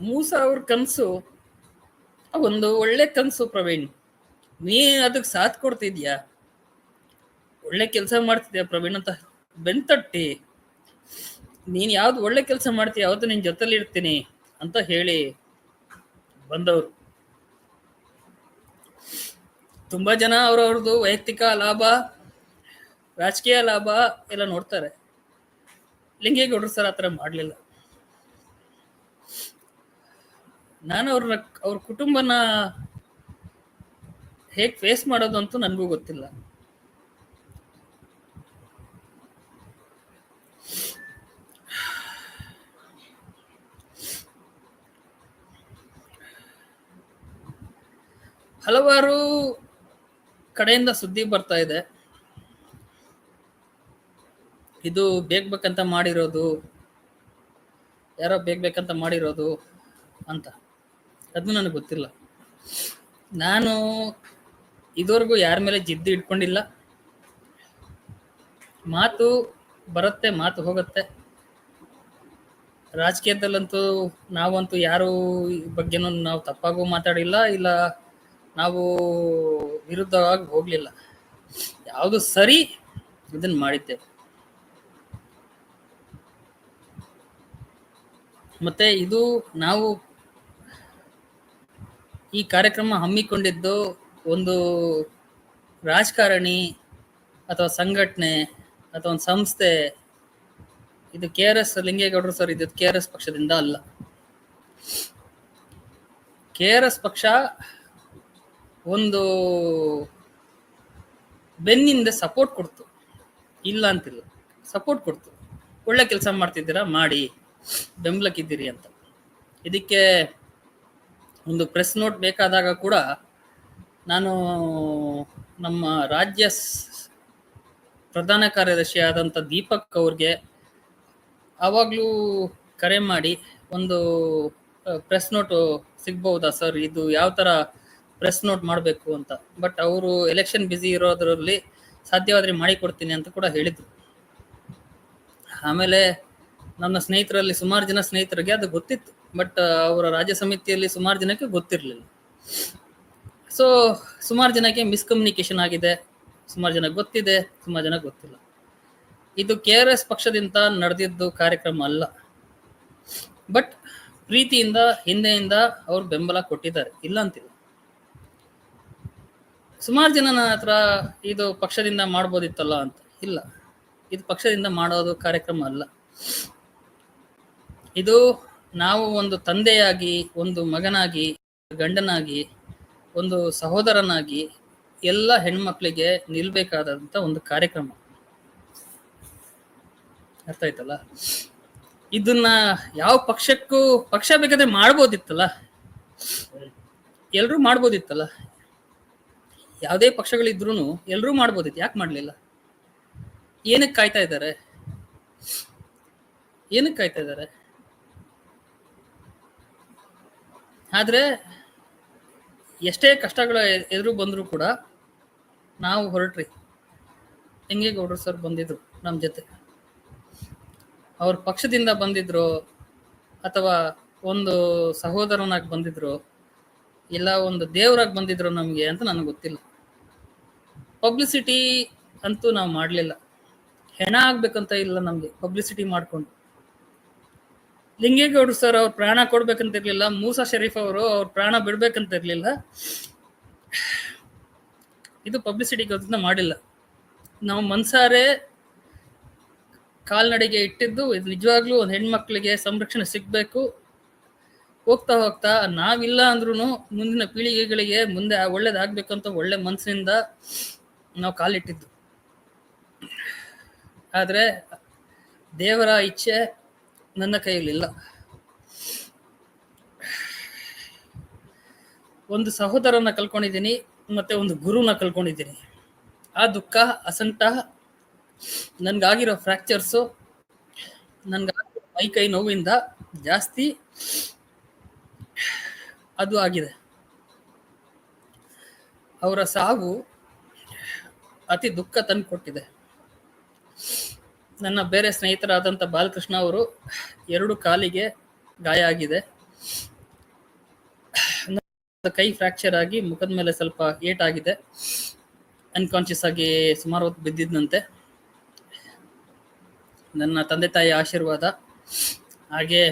ಮೂಸ ಅವ್ರ ಕನ್ಸು ಒಂದು ಒಳ್ಳೆ ಕನಸು ಪ್ರವೀಣ್. ನೀ ಅದಕ್ಕೆ ಸಾಥ್ ಕೊಡ್ತಿದ್ಯಾ? ಒಳ್ಳೆ ಕೆಲಸ ಮಾಡ್ತಿದ್ಯಾ ಪ್ರವೀಣ್ ಅಂತ ಬೆಂತಟ್ಟಿ ನೀನ್ ಯಾವ್ದು ಒಳ್ಳೆ ಕೆಲಸ ಮಾಡ್ತೀಯ, ಯಾವತ್ತು ನಿನ್ ಜೊತೆಲಿ ಇರ್ತೀನಿ ಅಂತ ಹೇಳಿ ಬಂದವರು. ತುಂಬಾ ಜನ ಅವ್ರವ್ರದ್ದು ವೈಯಕ್ತಿಕ ಲಾಭ, ರಾಜಕೀಯ ಲಾಭ ಎಲ್ಲ ನೋಡ್ತಾರೆ. ಲಿಂಗೇಗೌಡರು ಸರ್ ಆತರ ಮಾಡ್ಲಿಲ್ಲ. ನಾನು ಅವ್ರ ಅವ್ರ ಕುಟುಂಬನ ಹೇಗ್ ಫೇಸ್ ಮಾಡೋದು ಅಂತೂ ನನಗೂ ಗೊತ್ತಿಲ್ಲ. ಹಲವಾರು ಕಡೆಯಿಂದ ಸುದ್ದಿ ಬರ್ತಾ ಇದೆ. ಇದು ಬೇಕ್ ಬೇಕಂತ ಮಾಡಿರೋದು, ಯಾರೋ ಬೇಕ್ ಬೇಕಂತ ಮಾಡಿರೋದು ಅಂತ. ಅದು ನನಗೆ ಗೊತ್ತಿಲ್ಲ. ನಾನು ಇದುವರೆಗೂ ಯಾರ ಮೇಲೆ ಜಿದ್ದು ಇಟ್ಕೊಂಡಿಲ್ಲ. ಮಾತು ಬರುತ್ತೆ, ಮಾತು ಹೋಗುತ್ತೆ. ರಾಜಕೀಯದಲ್ಲಂತೂ ನಾವಂತೂ ಯಾರು ಬಗ್ಗೆನೂ ನಾವು ತಪ್ಪಾಗೂ ಮಾತಾಡಿಲ್ಲ, ಇಲ್ಲ ನಾವು ವಿರುದ್ಧವಾಗಿ ಹೋಗ್ಲಿಲ್ಲ. ಯಾವುದು ಸರಿ ಇದನ್ನ ಮಾಡಿದ್ದೇವೆ. ಮತ್ತೆ ಇದು ನಾವು ಈ ಕಾರ್ಯಕ್ರಮ ಹಮ್ಮಿಕೊಂಡಿದ್ದು ಒಂದು ರಾಜಕಾರಣಿ ಅಥವಾ ಸಂಘಟನೆ ಅಥವಾ ಒಂದು ಸಂಸ್ಥೆ. ಇದು ಕೆ ಆರ್ ಎಸ್ ಲಿಂಗೇಗೌಡರು ಸರ್, ಇದು ಕೆ ಆರ್ ಎಸ್ ಪಕ್ಷದಿಂದ ಅಲ್ಲ. ಕೆ ಆರ್ ಎಸ್ ಪಕ್ಷ ಒಂದು ಬೆನ್ನಿಂದ ಸಪೋರ್ಟ್ ಕೊಡ್ತು. ಇಲ್ಲ ಅಂತಿಲ್ಲ. ಸಪೋರ್ಟ್ ಕೊಡ್ತು. ಒಳ್ಳೆ ಕೆಲಸ ಮಾಡ್ತಿದ್ದೀರಾ? ಮಾಡಿ. ಬೆಂಬಲಕ್ಕಿದ್ದೀರಿ ಅಂತ. ಇದಕ್ಕೆ ಒಂದು ಪ್ರೆಸ್ ನೋಟ್ ಬೇಕಾದಾಗ ಕೂಡ ನಾನು ನಮ್ಮ ರಾಜ್ಯ ಪ್ರಧಾನ ಕಾರ್ಯದರ್ಶಿ ಆದಂಥ ದೀಪಕ್ ಅವ್ರಿಗೆ ಆವಾಗಲೂ ಕರೆ ಮಾಡಿ ಒಂದು ಪ್ರೆಸ್ ನೋಟ್ ಸಿಗ್ಬಹುದಾ ಸರ್ ಇದು ಯಾವ ಥರ ಪ್ರೆಸ್ ನೋಟ್ ಮಾಡಬೇಕು ಅಂತ. ಬಟ್ ಅವರು ಎಲೆಕ್ಷನ್ ಬ್ಯುಸಿ ಇರೋದ್ರಲ್ಲಿ ಸಾಧ್ಯವಾದರೆ ಮಾಡಿಕೊಡ್ತೀನಿ ಅಂತ ಕೂಡ ಹೇಳಿದರು. ಆಮೇಲೆ ನನ್ನ ಸ್ನೇಹಿತರಲ್ಲಿ ಸುಮಾರು ಜನ ಸ್ನೇಹಿತರಿಗೆ ಅದು ಗೊತ್ತಿತ್ತು. ಬಟ್ ಅವರ ರಾಜ್ಯ ಸಮಿತಿಯಲ್ಲಿ ಸುಮಾರು ಜನಕ್ಕೆ ಗೊತ್ತಿರಲಿಲ್ಲ. ಸೊ ಸುಮಾರು ಜನಕ್ಕೆ ಮಿಸ್ಕಮ್ಯುನಿಕೇಶನ್ ಆಗಿದೆ. ಸುಮಾರು ಜನಕ್ಕೆ ಗೊತ್ತಿದೆ, ಸುಮಾರು ಜನ ಗೊತ್ತಿಲ್ಲ. ಇದು ಕೆ ಆರ್ ಎಸ್ ಪಕ್ಷದಿಂದ ನಡೆದಿದ್ದು ಕಾರ್ಯಕ್ರಮ ಅಲ್ಲ. ಬಟ್ ಪ್ರೀತಿಯಿಂದ, ಹಿಂದೆಯಿಂದ ಅವ್ರು ಬೆಂಬಲ ಕೊಟ್ಟಿದ್ದಾರೆ. ಇಲ್ಲ ಅಂತಿಲ್ಲ ಸುಮಾರು ಜನ ನನ್ನ ಹತ್ರ ಇದು ಪಕ್ಷದಿಂದ ಮಾಡ್ಬೋದಿತ್ತಲ್ಲ ಅಂತ. ಇಲ್ಲ. ಇದು ಪಕ್ಷದಿಂದ ಮಾಡೋದು ಕಾರ್ಯಕ್ರಮ ಅಲ್ಲ. ಇದು ನಾವು ಒಂದು ತಂದೆಯಾಗಿ, ಒಂದು ಮಗನಾಗಿ, ಗಂಡನಾಗಿ, ಒಂದು ಸಹೋದರನಾಗಿ ಎಲ್ಲ ಹೆಣ್ಮಕ್ಳಿಗೆ ನಿಲ್ಬೇಕಾದಂತ ಒಂದು ಕಾರ್ಯಕ್ರಮ. ಅರ್ಥ ಆಯ್ತಲ್ಲ? ಇದನ್ನ ಯಾವ ಪಕ್ಷಕ್ಕೂ ಪಕ್ಷ ಬೇಕಾದ್ರೆ ಮಾಡ್ಬೋದಿತ್ತಲ್ಲ? ಎಲ್ರೂ ಮಾಡ್ಬೋದಿತ್ತಲ್ಲ? ಯಾವುದೇ ಪಕ್ಷಗಳಿದ್ರು ಎಲ್ರೂ ಮಾಡ್ಬೋದಿತ್ತು. ಯಾಕೆ ಮಾಡ್ಲಿಲ್ಲ? ಏನಕ್ಕೆ ಕಾಯ್ತಾ ಇದ್ದಾರೆ? ಏನಕ್ಕೆ ಕಾಯ್ತಾ ಇದ್ದಾರೆ? ಆದ್ರೆ ಎಷ್ಟೇ ಕಷ್ಟಗಳು ಎದುರು ಬಂದರೂ ಕೂಡ ನಾವು ಹೊರಟ್ರಿ. ಹೆಂಗೆ ಗೌಡ್ರು ಸರ್ ಬಂದಿದ್ರು ನಮ್ಮ ಜೊತೆ? ಅವ್ರ ಪಕ್ಷದಿಂದ ಬಂದಿದ್ರು ಅಥವಾ ಒಂದು ಸಹೋದರನಾಗಿ ಬಂದಿದ್ರು, ಇಲ್ಲ ಒಂದು ದೇವರಾಗಿ ಬಂದಿದ್ರು ನಮಗೆ ಅಂತ ನನಗೆ ಗೊತ್ತಿಲ್ಲ. ಪಬ್ಲಿಸಿಟಿ ಅಂತೂ ನಾವು ಮಾಡಲಿಲ್ಲ. ಹೆಣ ಆಗ್ಬೇಕಂತ ಇಲ್ಲ ನಮಗೆ ಪಬ್ಲಿಸಿಟಿ ಮಾಡ್ಕೊಂಡು. ಲಿಂಗೇಗೌಡರು ಸರ್ ಅವ್ರು ಪ್ರಾಣ ಕೊಡ್ಬೇಕಂತ ಇರ್ಲಿಲ್ಲ, ಮೂಸಾ ಶರೀಫ್ ಅವರು ಅವ್ರ ಪ್ರಾಣ ಬಿಡ್ಬೇಕಂತ ಇರ್ಲಿಲ್ಲ. ಇದು ಪಬ್ಲಿಸಿಟಿಗೋಸ್ಕರ ಮಾಡಿಲ್ಲ. ನಾವು ಮನ್ಸಾರೆ ಕಾಲ್ನಡಿಗೆ ಇಟ್ಟಿದ್ದು, ಇದು ನಿಜವಾಗ್ಲೂ ಒಂದು ಹೆಣ್ಮಕ್ಳಿಗೆ ಸಂರಕ್ಷಣೆ ಸಿಗಬೇಕು. ಹೋಗ್ತಾ ಹೋಗ್ತಾ ನಾವಿಲ್ಲ ಅಂದ್ರೂ ಮುಂದಿನ ಪೀಳಿಗೆಗಳಿಗೆ ಮುಂದೆ ಒಳ್ಳೇದಾಗಬೇಕು ಅಂತ ಒಳ್ಳೆ ಮನಸ್ಸಿನಿಂದ ನಾವು ಕಾಲಿಟ್ಟಿದ್ದು. ಆದರೆ ದೇವರ ಇಚ್ಛೆ ನನ್ನ ಕೈಯಲ್ಲಿಲ್ಲ. ಒಂದು ಸಹೋದರನ ಕಲ್ಕೊಂಡಿದ್ದೀನಿ, ಮತ್ತೆ ಒಂದು ಗುರುನ ಕಲ್ಕೊಂಡಿದ್ದೀನಿ. ಆ ದುಃಖ ಅಸಂಟ ನನ್ಗಾಗಿರೋ ಫ್ರ್ಯಾಕ್ಚರ್ಸು ನನ್ಗಾಗಿರೋ ಮೈ ಕೈ ನೋವಿಂದ ಜಾಸ್ತಿ ಅದು ಆಗಿದೆ. ಅವರ ಸಾವು ಅತಿ ದುಃಖ ತಂದುಕೊಟ್ಟಿದೆ. ನನ್ನ ಬೇರೆ ಸ್ನೇಹಿತರಾದಂಥ ಬಾಲಕೃಷ್ಣ ಅವರು ಎರಡು ಕಾಲಿಗೆ ಗಾಯ ಆಗಿದೆ. ಕೈ ಫ್ರ್ಯಾಕ್ಚರ್ ಆಗಿ ಮುಖದ ಮೇಲೆ ಸ್ವಲ್ಪ ಏಟ್ ಆಗಿದೆ. ಅನ್ಕಾನ್ಶಿಯಸ್ ಆಗಿ ಸುಮಾರು ಹೊತ್ತು ಬಿದ್ದಿದ್ದಂತೆ ನನ್ನ ತಂದೆ ತಾಯಿ ಆಶೀರ್ವಾದ. ಹಾಗೆ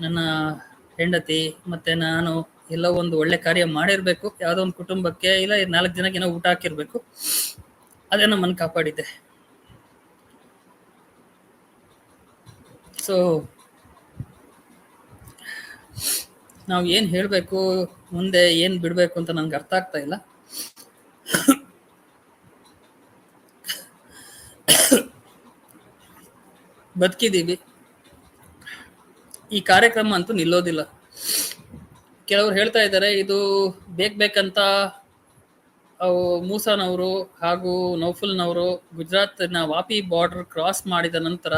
ನನ್ನ ಹೆಂಡತಿ ಮತ್ತೆ ನಾನು ಎಲ್ಲ ಒಂದು ಒಳ್ಳೆ ಕಾರ್ಯ ಮಾಡಿರ್ಬೇಕು. ಯಾವುದೋ ಒಂದು ಕುಟುಂಬಕ್ಕೆ ಇಲ್ಲ, ನಾಲ್ಕು ಜನಕ್ಕೆ ಏನೋ ಊಟ ಹಾಕಿರ್ಬೇಕು. ಅದೇ ನಮ್ಮನ್ನು ಕಾಪಾಡಿದೆ ಸೊ ನಾವು ಏನು ಹೇಳಬೇಕು, ಮುಂದೆ ಏನು ಬಿಡಬೇಕು ಅಂತ ನನಗೆ ಅರ್ಥ ಆಗ್ತಾ ಇಲ್ಲ. ಬದುಕಿದ್ದೀವಿ. ಈ ಕಾರ್ಯಕ್ರಮ ಅಂತೂ ನಿಲ್ಲೋದಿಲ್ಲ. ಕೆಲವರು ಹೇಳ್ತಾ ಇದ್ದಾರೆ, ಇದು ಬೇಕ್ ಬೇಕಂತ ಅವು ಮೂಸಾನವರು ಹಾಗೂ ನೌಫುಲ್ನವರು ಗುಜರಾತ್ನ ವಾಪಿ ಬಾರ್ಡರ್ ಕ್ರಾಸ್ ಮಾಡಿದ ನಂತರ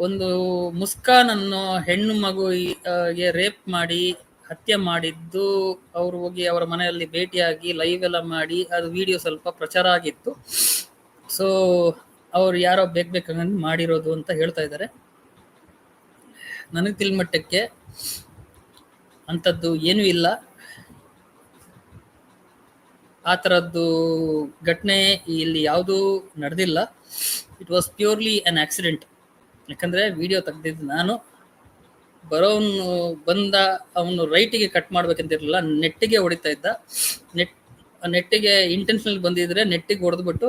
ಒಂದು ಮುಸ್ಕಾನ್ ಅನ್ನೋ ಹೆಣ್ಣು ಮಗುಗೆ ರೇಪ್ ಮಾಡಿ, ಹತ್ಯೆ ಮಾಡಿದ್ದು, ಅವರು ಹೋಗಿ ಅವರ ಮನೆಯಲ್ಲಿ ಭೇಟಿಯಾಗಿ ಲೈವ್ ಎಲ್ಲ ಮಾಡಿ, ಅದು ವಿಡಿಯೋ ಸ್ವಲ್ಪ ಪ್ರಚಾರ ಆಗಿತ್ತು. ಸೊ ಅವ್ರು ಯಾರೋ ಬೇಕ್ ಬೇಕಂಗ್ ಮಾಡಿರೋದು ಅಂತ ಹೇಳ್ತಾ ಇದ್ದಾರೆ. ನನಗೆ ತಿಳ್ಮಟ್ಟಕ್ಕೆ ಅಂಥದ್ದು ಏನೂ ಇಲ್ಲ. ಆ ಥರದ್ದು ಘಟನೆ ಇಲ್ಲಿ ಯಾವುದೂ ನಡೆದಿಲ್ಲ. It was purely an accident ಯಾಕಂದ್ರೆ ವಿಡಿಯೋ ತೆಗ್ದಿದ್ದು ನಾನು ಬರೋನು ಬಂದ ಅವನು ರೈಟಿಗೆ ಕಟ್ ಮಾಡ್ಬೇಕಂತಿರಲಿಲ್ಲ ನೆಟ್ಟಿಗೆ ಹೊಡಿತಾ ಇದ್ದ. ನೆಟ್ ನೆಟ್ಟಿಗೆ ಇಂಟೆನ್ಷನಲ್ ಬಂದಿದ್ರೆ ನೆಟ್ಟಿಗೆ ಹೊಡೆದ್ಬಿಟ್ಟು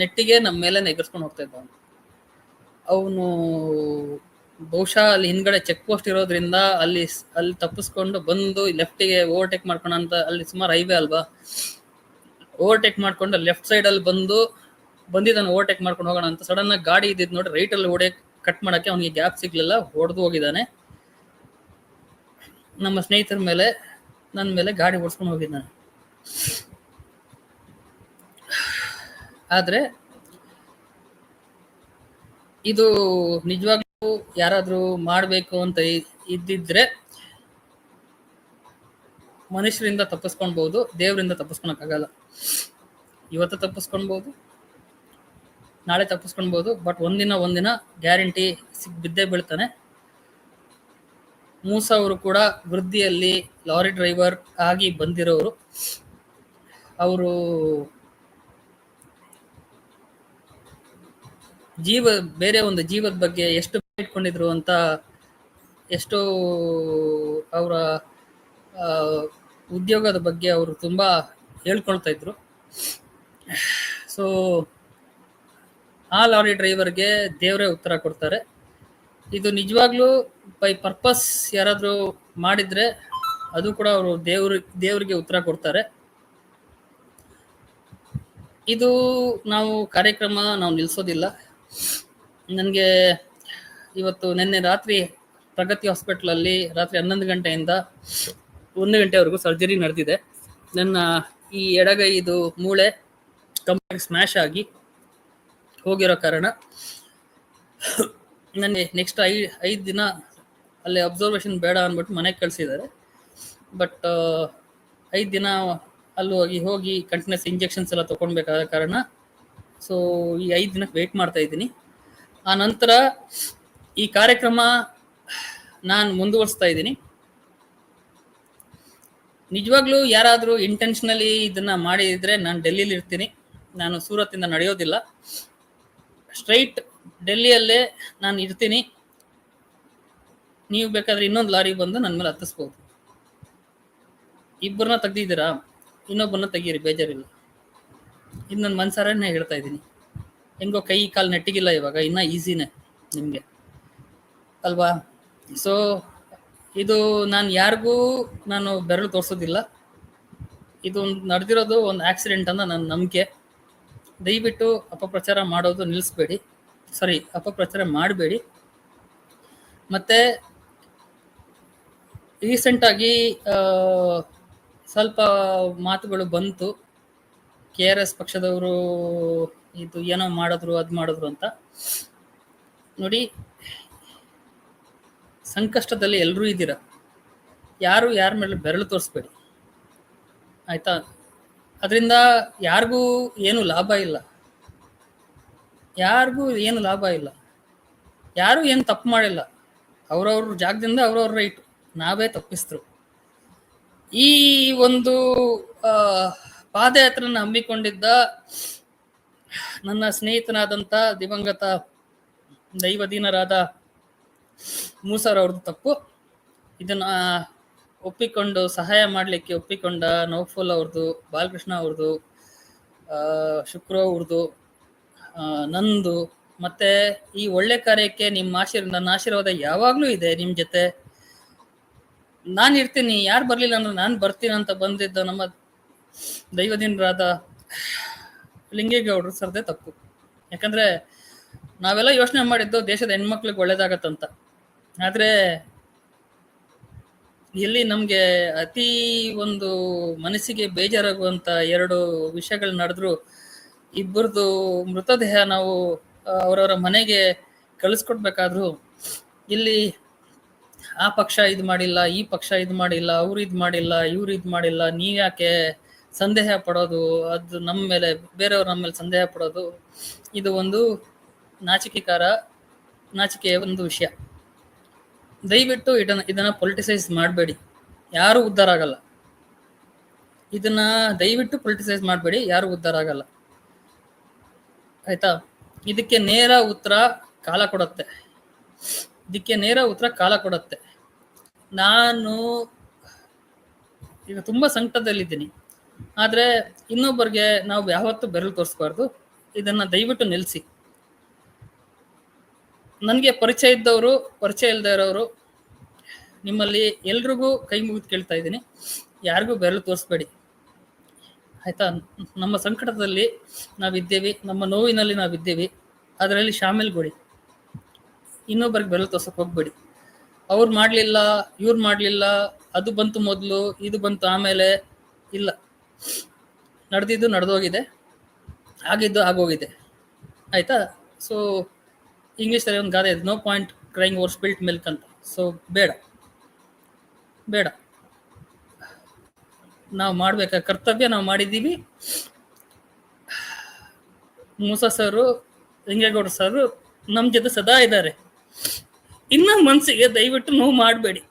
ನೆಟ್ಟಿಗೆ ನಮ್ಮ ಮೇಲೆ ನೆಗರ್ಸ್ಕೊಂಡು ಹೋಗ್ತಾ ಇದ್ದ ಅವನು. ಅವನು ಬಹುಶಃ ಅಲ್ಲಿ ಹಿಂದ್ಗಡೆ ಚೆಕ್ ಪೋಸ್ಟ್ ಇರೋದ್ರಿಂದ ಅಲ್ಲಿ ಅಲ್ಲಿ ತಪ್ಪಿಸ್ಕೊಂಡು ಬಂದು ಲೆಫ್ಟಿಗೆ ಓವರ್ಟೇಕ್ ಮಾಡ್ಕೊಂಡು ಅಂತ ಅಲ್ಲಿ ಸುಮಾರು ಹೈವೇ ಅಲ್ವಾ? ಓವರ್ಟೇಕ್ ಮಾಡ್ಕೊಂಡು ಲೆಫ್ಟ್ ಸೈಡ್ ಅಲ್ಲಿ ಬಂದು ಬಂದಿದ್ದಾನೆ ಓವರ್ಟೇಕ್ ಮಾಡ್ಕೊಂಡು ಹೋಗೋಣ ಅಂತ ಸಡನ್ ಆಗಿ ಗಾಡಿ ಇದ್ದಿದ್ದು ನೋಡಿ ರೈಟ್ ಅಲ್ಲಿ ಓಡೇ ಕಟ್ ಮಾಡಕ್ಕೆ ಅವನಿಗೆ ಗ್ಯಾಪ್ ಸಿಗ್ಲಿಲ್ಲ, ಹೊಡೆದು ಹೋಗಿದ್ದಾನೆ. ನಮ್ಮ ಸ್ನೇಹಿತರ ಮೇಲೆ ನನ್ನ ಮೇಲೆ ಗಾಡಿ ಓಡಿಸ್ಕೊಂಡು ಹೋಗಿದ್ದಾನೆ. ಆದ್ರೆ, ಇದು ನಿಜವಾಗ್ಲೂ ಯಾರಾದ್ರೂ ಮಾಡ್ಬೇಕು ಅಂತ ಇದ್ದಿದ್ರೆ ಮನುಷ್ಯರಿಂದ ತಪ್ಪಿಸ್ಕೊಳ್ಬಹುದು, ದೇವರಿಂದ ತಪ್ಪಿಸ್ಕೊಳಕ್ಕಾಗಲ್ಲ. ಇವತ್ತು ತಪ್ಪಿಸ್ಕೊಳ್ಬಹುದು ನಾಳೆ ತಪ್ಪಿಸ್ಕೊಳ್ಬೋದು ಬಟ್ ಒಂದಿನ ಒಂದಿನ ಗ್ಯಾರಂಟಿ ಸಿಗ್, ಬಿದ್ದೇ ಬೀಳ್ತಾನೆ. ಮೂಸ ಅವರು ಕೂಡ ವೃದ್ಧಿಯಲ್ಲಿ ಲಾರಿ ಡ್ರೈವರ್ ಆಗಿ ಬಂದಿರೋರು. ಅವರು ಜೀವ, ಬೇರೆ ಒಂದು ಜೀವದ ಬಗ್ಗೆ ಎಷ್ಟು ಇಟ್ಕೊಂಡಿದ್ರು ಅಂತ ಎಷ್ಟು ಅವರ ಉದ್ಯೋಗದ ಬಗ್ಗೆ ಅವರು ತುಂಬ ಹೇಳ್ಕೊಳ್ತಾ ಇದ್ರು. ಸೊ ಆ ಲಾರಿ ಡ್ರೈವರ್ಗೆ ದೇವರೇ ಉತ್ತರ ಕೊಡ್ತಾರೆ. ಇದು ನಿಜವಾಗ್ಲೂ ಬೈ ಪರ್ಪಸ್ ಯಾರಾದರೂ ಮಾಡಿದ್ರೆ ಅದು ಕೂಡ ಅವರು ದೇವ್ರ, ದೇವರಿಗೆ ಉತ್ತರ ಕೊಡ್ತಾರೆ. ಇದು ನಾವು ಕಾರ್ಯಕ್ರಮ ನಾವು ನಿಲ್ಲಿಸೋದಿಲ್ಲ ನನಗೆ ಇವತ್ತು ನಿನ್ನೆ ರಾತ್ರಿ ಪ್ರಗತಿ ಹಾಸ್ಪಿಟ್ಲಲ್ಲಿ ರಾತ್ರಿ ಹನ್ನೊಂದು ಗಂಟೆಯಿಂದ ಒಂದು ಗಂಟೆವರೆಗೂ ಸರ್ಜರಿ ನಡೆದಿದೆ. ನನ್ನ ಈ ಎಡಗೈ ಇದು ಮೂಳೆ ಕಂಪ್ಲೀಟ್ ಸ್ಮ್ಯಾಶ್ ಆಗಿ ಹೋಗಿರೋ ಕಾರಣ ನನಗೆ ನೆಕ್ಸ್ಟ್ ಐ, ಐದು ದಿನ ಅಲ್ಲಿ ಅಬ್ಸರ್ವೇಷನ್ ಬೇಡ ಅಂದ್ಬಿಟ್ಟು ಮನೆಗೆ ಕಳಿಸಿದ್ದಾರೆ. ಬಟ್ ಐದು ದಿನ ಅಲ್ಲಿ ಹೋಗಿ ಹೋಗಿ ಕಂಟಿನ್ಯೂಸ್ ಇಂಜೆಕ್ಷನ್ಸ್ ಎಲ್ಲ ತೊಗೊಳ್ಬೇಕಾದ ಕಾರಣ ಸೊ ಈ ಐದು ದಿನಕ್ಕೆ ವೆಯ್ಟ್ ಮಾಡ್ತಾ ಇದ್ದೀನಿ. ಆ ನಂತರ ಈ ಕಾರ್ಯಕ್ರಮ ನಾನು ಮುಂದುವರಿಸ್ತಾ ಇದ್ದೀನಿ. ನಿಜವಾಗ್ಲೂ ಯಾರಾದರೂ ಇಂಟೆನ್ಷನಲಿ ಇದನ್ನು ಮಾಡಿದರೆ ನಾನು ಡೆಲ್ಲಿಲಿ ಇರ್ತೀನಿ ನಾನು ಸೂರತ್ತಿಂದ ನಡೆಯೋದಿಲ್ಲ. ಸ್ಟ್ರೈಟ್ ಡೆಲ್ಲಿಯಲ್ಲೇ ನಾನು ಇರ್ತೀನಿ. ನೀವು ಬೇಕಾದ್ರೆ ಇನ್ನೊಂದು ಲಾರಿ ಬಂದು ನನ್ನ ಮೇಲೆ ಹತ್ತಿಸ್ಬೋದು. ಇಬ್ಬರನ್ನ ತೆಗ್ದಿದ್ದೀರಾ? ಇನ್ನೊಬ್ಬರನ್ನ ತೆಗೀರಿ, ಬೇಜಾರಿಲ್ಲ. ಇದು ನನ್ನ ಮನ್ಸಾರನೇ ಹೇಳ್ತಾ ಇದ್ದೀನಿ. ಹೆಂಗೋ ಕೈ ಕಾಲು ನೆಟ್ಟಿಗಿಲ್ಲ ಇವಾಗ, ಇನ್ನೂ ಈಸಿನೇ ನಿಮಗೆ. ಅಲ್ವಾ? ಸೊ ಇದು ನಾನು ಯಾರಿಗೂ ನಾನು ಬೆರಳು ತೋರಿಸೋದಿಲ್ಲ. ಇದು ನಡೆದಿರೋದು ಒಂದು ಆಕ್ಸಿಡೆಂಟ್ ಅಂತ ನನ್ನ ನಂಬಿಕೆ. ದಯವಿಟ್ಟು ಅಪಪ್ರಚಾರ ಮಾಡೋದು ನಿಲ್ಲಿಸ್ಬೇಡಿ. ಸಾರಿ ಅಪಪ್ರಚಾರ ಮಾಡಬೇಡಿ. ಮತ್ತು ರೀಸೆಂಟಾಗಿ ಸ್ವಲ್ಪ ಮಾತುಗಳು ಬಂತು. ಕೆ ಆರ್ ಎಸ್ ಪಕ್ಷದವರು ಇದು ಏನೋ ಮಾಡಿದ್ರು, ಅದು ಮಾಡಿದ್ರು ಅಂತ. ನೋಡಿ, ಸಂಕಷ್ಟದಲ್ಲಿ ಎಲ್ಲರೂ ಇದ್ದೀರ? ಯಾರು ಯಾರ ಮೇಲೆ ಬೆರಳು ತೋರಿಸ್ಬೇಡಿ. ಆಯ್ತಾ? ಅದರಿಂದ ಯಾರಿಗೂ ಏನು ಲಾಭ ಇಲ್ಲ. ಯಾರಿಗೂ ಏನು ಲಾಭ ಇಲ್ಲ. ಯಾರು ಏನು ತಪ್ಪು ಮಾಡಿಲ್ಲ. ಅವ್ರವ್ರ ಜಾಗದಿಂದ ಅವ್ರವ್ರ ರೈಟ್. ನಾವೇ ತಪ್ಪಿಸ್ತರು. ಈ ಒಂದು ಆ, ಪಾದಯಾತ್ರೆನ ಹಮ್ಮಿಕೊಂಡಿದ್ದ ನನ್ನ ಸ್ನೇಹಿತನಾದಂಥ ದಿವಂಗತ ದೈವದೀನರಾದ ಮೂಸರ್ ಅವ್ರದ್ದು ತಪ್ಪು. ಇದನ್ನ ಒಪ್ಪಿಕೊಂಡು, ಸಹಾಯ ಮಾಡಲಿಕ್ಕೆ ಒಪ್ಪಿಕೊಂಡ ನೌಫುಲ್ ಅವ್ರದ್ದು ಬಾಲಕೃಷ್ಣ ಅವ್ರದ್ದು ಶುಕ್ರ ಅವ್ರದ್ದು ನಂದು, ಮತ್ತೆ ಈ ಒಳ್ಳೆ ಕಾರ್ಯಕ್ಕೆ ನಿಮ್ಮ ಆಶೀರ್, ನನ್ನ ಆಶೀರ್ವಾದ ಯಾವಾಗಲೂ ಇದೆ ನಿಮ್ಮ ಜೊತೆ. ನಾನು ಇರ್ತೀನಿ, ಯಾರು ಬರಲಿಲ್ಲ ಅಂದ್ರೆ ನಾನು ಬರ್ತೀನಿ ಅಂತ ಬಂದಿದ್ದ ನಮ್ಮ ದೈವದಿನರಾದ ಲಿಂಗೇಗೌಡರು ಸರ್ದೇ ತಪ್ಪು. ಯಾಕಂದ್ರೆ ನಾವೆಲ್ಲ ಯೋಚನೆ ಮಾಡಿದ್ದು ದೇಶದ ಹೆಣ್ಮಕ್ಳಿಗೆ ಒಳ್ಳೇದಾಗತ್ತಂತ. ಆದ್ರೆ ಇಲ್ಲಿ ನಮ್ಗೆ ಅತಿ ಒಂದು ಮನಸ್ಸಿಗೆ ಬೇಜಾರಾಗುವಂತ ಎರಡು ವಿಷಯಗಳು ನಡೆದ್ರು. ಇಬ್ಬರದು ಮೃತದೇಹ ನಾವು ಅವರವರ ಮನೆಗೆ ಕಳಿಸ್ಕೊಡ್ಬೇಕಾದ್ರು. ಇಲ್ಲಿ ಆ ಪಕ್ಷ ಇದು ಮಾಡಿಲ್ಲ, ಈ ಪಕ್ಷ ಇದು ಮಾಡಿಲ್ಲ, ಅವ್ರು ಇದು ಮಾಡಿಲ್ಲ, ಇವ್ರು ಇದು ಮಾಡಿಲ್ಲ ನೀ ಯಾಕೆ ಸಂದೇಹ ಪಡೋದು? ಅದು ನಮ್ಮ ಮೇಲೆ, ಬೇರೆಯವ್ರ ನಮ್ಮ ಮೇಲೆ ಸಂದೇಹ ಪಡೋದು. ಇದು ಒಂದು ನಾಚಿಕೆಕಾರ, ನಾಚಿಕೆಯ ಒಂದು ವಿಷಯ. ದಯವಿಟ್ಟು ಇದನ್ನ ಇದನ್ನ ಪೊಲಿಟಿಸೈಸ್ ಮಾಡಬೇಡಿ. ಯಾರು ಉದ್ಧಾರ ಆಗಲ್ಲ. ಇದನ್ನ ದಯವಿಟ್ಟು ಪೊಲಿಟಿಸೈಸ್ ಮಾಡಬೇಡಿ, ಯಾರು ಉದ್ಧಾರ ಆಗಲ್ಲ. ಆಯ್ತಾ? ಇದಕ್ಕೆ ನೇರ ಉತ್ತರ ಕಾಲ ಕೊಡತ್ತೆ. ಇದಕ್ಕೆ ನೇರ ಉತ್ತರ ಕಾಲ ಕೊಡತ್ತೆ. ನಾನು ಈಗ ತುಂಬ ಸಂಕಟದಲ್ಲಿದ್ದೀನಿ. ಆದರೆ ಇನ್ನೊಬ್ಬರಿಗೆ ನಾವು ಯಾವತ್ತೂ ಬೆರಳು ತೋರಿಸ್ಬಾರ್ದು. ಇದನ್ನ ದಯವಿಟ್ಟು ನಿಲ್ಲಿಸಿ ನನಗೆ ಪರಿಚಯ ಇದ್ದವರು, ಪರಿಚಯ ಇಲ್ಲದೆ ಇರೋರು ನಿಮ್ಮಲ್ಲಿ ಎಲ್ರಿಗೂ ಕೈ ಮುಗಿದು ಕೇಳ್ತಾ ಇದ್ದೀನಿ. ಯಾರಿಗೂ ಬೆರಳು ತೋರಿಸ್ಬೇಡಿ. ಆಯ್ತಾ? ನಮ್ಮ ಸಂಕಟದಲ್ಲಿ ನಾವಿದ್ದೇವೆ, ನಮ್ಮ ನೋವಿನಲ್ಲಿ ನಾವಿದ್ದೇವೆ. ಅದರಲ್ಲಿ ಶಾಮಿಲ್ಗೊಡಿ ಇನ್ನೊಬ್ಬರಿಗೆ ಬೆರಳು ತೋರ್ಸಕ್ಕೆ ಹೋಗ್ಬೇಡಿ. ಅವ್ರು ಮಾಡಲಿಲ್ಲ, ಇವ್ರು ಮಾಡಲಿಲ್ಲ, ಅದು ಬಂತು ಮೊದಲು, ಇದು ಬಂತು ಆಮೇಲೆ ಇಲ್ಲ. ನಡೆದಿದ್ದು ನಡೆದೋಗಿದೆ. ಆಗಿದ್ದು ಆಗೋಗಿದೆ. ಆಯಿತಾ? ಸೊ ಇಂಗ್ಲೀಷಲ್ಲಿ ಒಂದು ಗಾದೆ ಇದೆ. No point crying over spilt milk ಅಂತ. ಸೊ ಬೇಡ. ಬೇಡ. ನಾವು ಮಾಡ್ಬೇಕ? ಕರ್ತವ್ಯ ನಾವು ಮಾಡಿದ್ದೀವಿ. ಮೂಸ ಸರು ಲಿಂಗೇಗೌಡ ಸರ್ ನಮ್ಮ ಜೊತೆ ಸದಾ ಇದ್ದಾರೆ. ಇನ್ನ ಮನಸ್ಸಿಗೆ ದಯವಿಟ್ಟು ನೋವು ಮಾಡಬೇಡಿ.